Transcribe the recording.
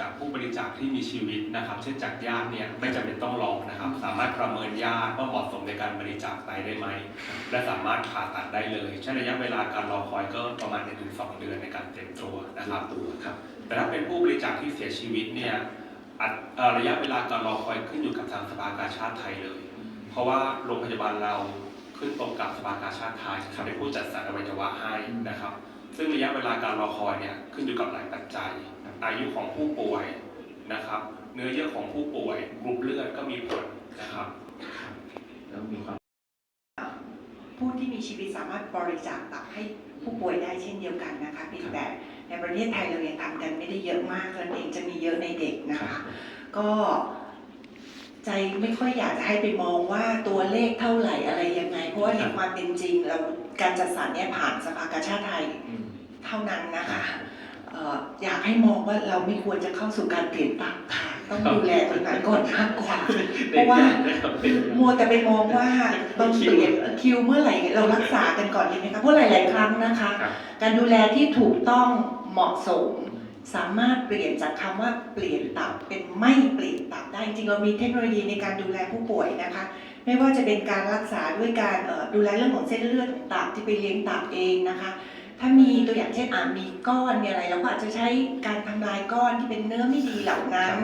จากผู้บริจาคที่มีชีวิตนะครับ เช่นจากญาติเนี่ยไม่จำเป็นต้องรอนะครับ สามารถประเมินญาติว่าเหมาะสมในการบริจาคไตได้ไหม และสามารถผ่าตัดได้เลยใช้ระยะเวลาการรอคอยก็ประมาณ1-2 เดือนในการเตรียมตัวนะครับตัวครับแต่ถ้าเป็นผู้บริจาคที่เสียชีวิตเนี่ยอัดเอ่อระยะเวลาการรอคอยขึ้นอยู่กับทางสภากาชาติไทยเลย เพราะว่าโรงพยาบาลเราขึ้นตรงกับสภากาชาติไทยเป็นผู้จัดสรรอวัยวะให้นะครับ ซึ่งระยะเวลาการรอคอยเนี่ยขึ้นอยู่กับหลายปัจจัย อายุของผู้ป่วยนะครับ เนื้อเยื่อของผู้ป่วยกรุ๊ปเลือดก็มีผลนะครับแล้วมีความผู้ที่มีชีวิตสามารถบริจาคตับให้ผู้ป่วยได้เช่นเดียวกันนะคะเพียงแต่ในประเทศไทยเรายังทำกันไม่ได้เยอะมากเท่านั้นเองจะมีเยอะในเด็กนะคะ ก็ใจไม่ค่อยอยากจะให้ไปมองว่าตัวเลขเท่าไหร่อะไรยังไง เพราะว่าในความเป็นจริงเราการจัดสรรเนี่ยผ่านสภากาชาติไทยอืมเท่านั้นนะคะเอ่ออยากให้มองว่าเราไม่ควรจะเข้าสู่การเปลี่ยนตับค่ะต้องดูแลตรงนั้นก่อนมากกว่าเพราะว่ามัวแต่ไปมองว่าต้องเปลี่ยนคิวเมื่อไหร่เรารักษากันก่อนดีไหมคะเพราะหลาย ๆ ครั้งนะคะครับการดูแลที่ถูกต้องเหมาะสม สามารถเปลี่ยนจากคำว่าเปลี่ยนตับเป็นไม่เปลี่ยนตับได้จริงเรามีเทคโนโลยีในการดูแลผู้ป่วยนะคะ ไม่ว่าจะเป็นการรักษาด้วยการดูแลเรื่องของเส้นเลือดของตับที่ไปเลี้ยงตับเองนะคะ ถ้ามีตัวอย่างเช่นอามีก้อนมีอะไรเราก็อาจจะใช้การทำลายก้อนที่เป็นเนื้อไม่ดีเหล่านั้น